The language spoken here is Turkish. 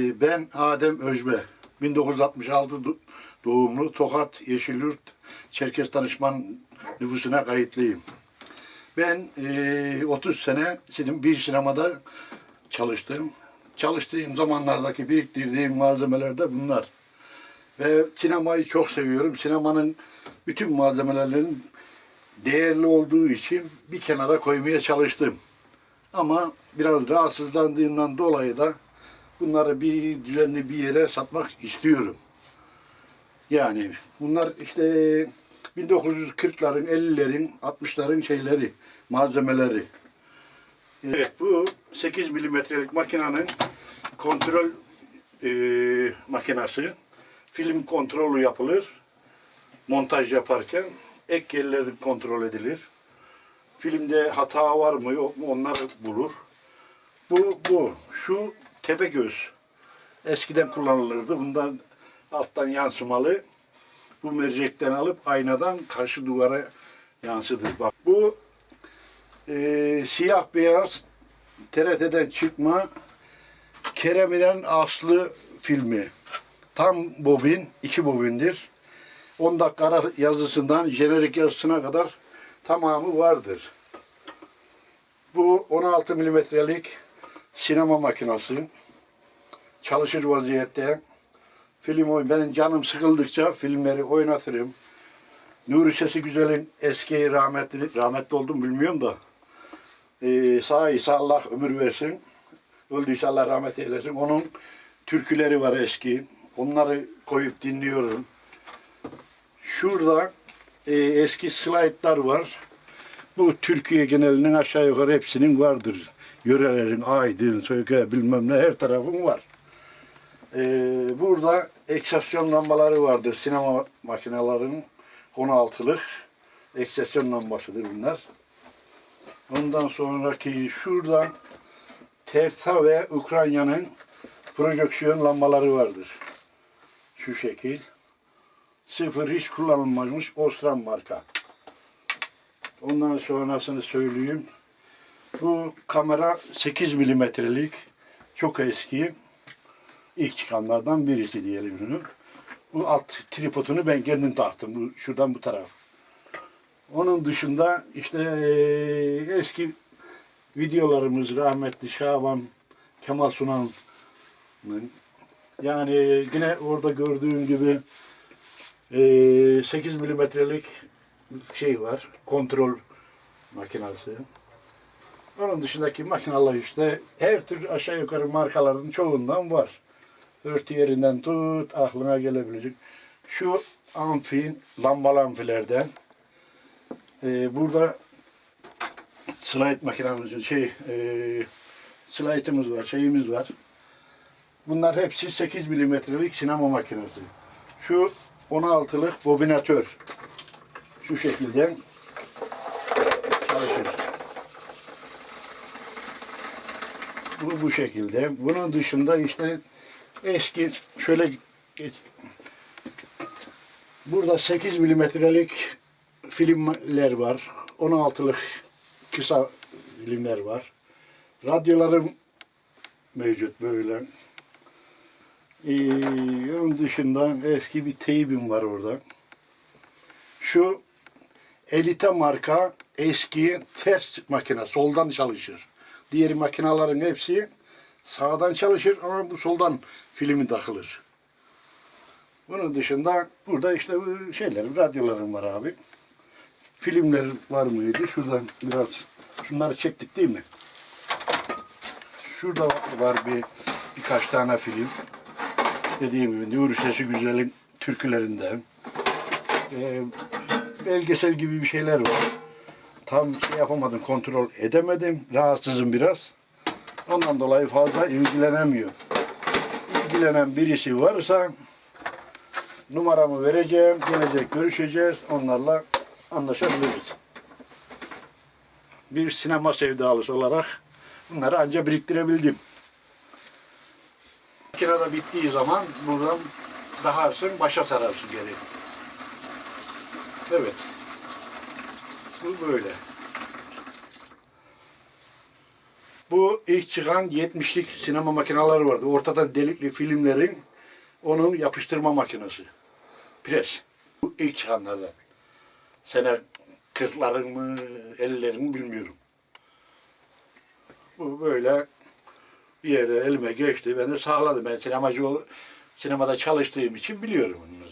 Ee, Ben Adem Özbe. 1966 do- doğumlu Tokat Yeşilyurt Çerkes Danışman nüfusuna kayıtlıyım. Ben eee, 30 sene sinem- bir sinemada çalıştım. Çalıştığım zamanlardaki biriktirdiğim malzemeler de bunlar. Ve sinemayı çok seviyorum. Sinemanın bütün malzemelerinin değerli olduğu için bir kenara koymaya çalıştım. Ama biraz rahatsızlandığımdan dolayı da bunları bir düzenli bir yere satmak istiyorum. Yani bunlar işte 1940'ların, 50'lerin, 60'ların şeyleri, malzemeleri. Evet bu 8 milimetrelik makinenin kontrol e, makinesi. Film kontrolü yapılır. Montaj yaparken ek yerleri kontrol edilir. Filmde hata var mı yok mu onları bulur. Bu, bu. Şu tepe göz. Eskiden kullanılırdı. Bundan alttan yansımalı. Bu mercekten alıp aynadan karşı duvara yansıdır. Bak bu e, siyah beyaz TRT'den çıkma Kerem'in Aslı filmi. Tam bobin, iki bobindir. 10 dakika ara yazısından jenerik yazısına kadar tamamı vardır. Bu 16 milimetrelik sinema makinesi. Çalışır vaziyette. Film oyn. Benim canım sıkıldıkça filmleri oynatırım. Nuri Sesi Güzel'in eski rahmetli, rahmetli oldum bilmiyorum da. Ee, sağ ise Allah ömür versin. Öldüyse Allah rahmet eylesin. Onun türküleri var eski. Onları koyup dinliyorum. Şurada e, eski slaytlar var. Bu Türkiye genelinin aşağı yukarı hepsinin vardır. Yörelerin, Aydın, Söke bilmem ne her tarafın var. Ee, burada ekstasyon lambaları vardır. Sinema makinelerinin 16'lık ekstasyon lambasıdır bunlar. Ondan sonraki şurada Terta ve Ukrayna'nın projeksiyon lambaları vardır. Şu şekil. Sıfır hiç kullanılmamış Osram marka. Ondan sonrasını söyleyeyim. Bu kamera 8 milimetrelik. Çok eski. İlk çıkanlardan birisi diyelim şunu. Bu alt tripodunu ben kendim taktım. Bu, şuradan bu taraf. Onun dışında işte eee, eski videolarımız rahmetli Şaban Kemal Sunal'ın yani yine orada gördüğün gibi eee 8 milimetrelik şey var. Kontrol makinesi. Onun dışındaki makineler işte her tür aşağı yukarı markaların çoğundan var. Örtü yerinden tut aklına gelebilecek. Şu amfi, lambalı amfilerden. Ee, burada slide makinamızın şey e, slide'ımız var, şeyimiz var. Bunlar hepsi 8 milimetrelik sinema makinesi. Şu 16'lık bobinatör. Şu şekilde çalışır. Bu bu şekilde. Bunun dışında işte eski şöyle. Burada 8 milimetrelik filmler var. 16'lık kısa filmler var. Radyolarım mevcut böyle. Ee, onun dışında eski bir teybim var orada. Şu Elite marka eski ters makine soldan çalışır. Diğer makinelerin hepsi sağdan çalışır ama bu soldan filmi takılır. Bunun dışında burada işte şeylerim, radyolarım var abi. Filmler var mıydı? Şuradan biraz şunları çektik değil mi? Şurada var bir birkaç tane film. Dediğim gibi Nuri Sesi Güzel'in türkülerinden. Ee, belgesel gibi bir şeyler var. Tam şey yapamadım, kontrol edemedim. Rahatsızım biraz. Ondan dolayı fazla ilgilenemiyor. İlgilenen birisi varsa numaramı vereceğim, gelecek görüşeceğiz. Onlarla anlaşabiliriz. Bir sinema sevdalısı olarak bunları anca biriktirebildim. Kirada bittiği zaman buradan daharsın, başa sararsın geri. Evet. Bu böyle. Bu ilk çıkan 70'lik sinema makineleri vardı. Ortadan delikli filmlerin onun yapıştırma makinesi. Pres. Bu ilk çıkanlardan. Sene 40'ların mı 50'lerin mi bilmiyorum. Bu böyle bir yerde elime geçti. Ben de sağladım. Ben sinemacı ol- sinemada çalıştığım için biliyorum. bunu.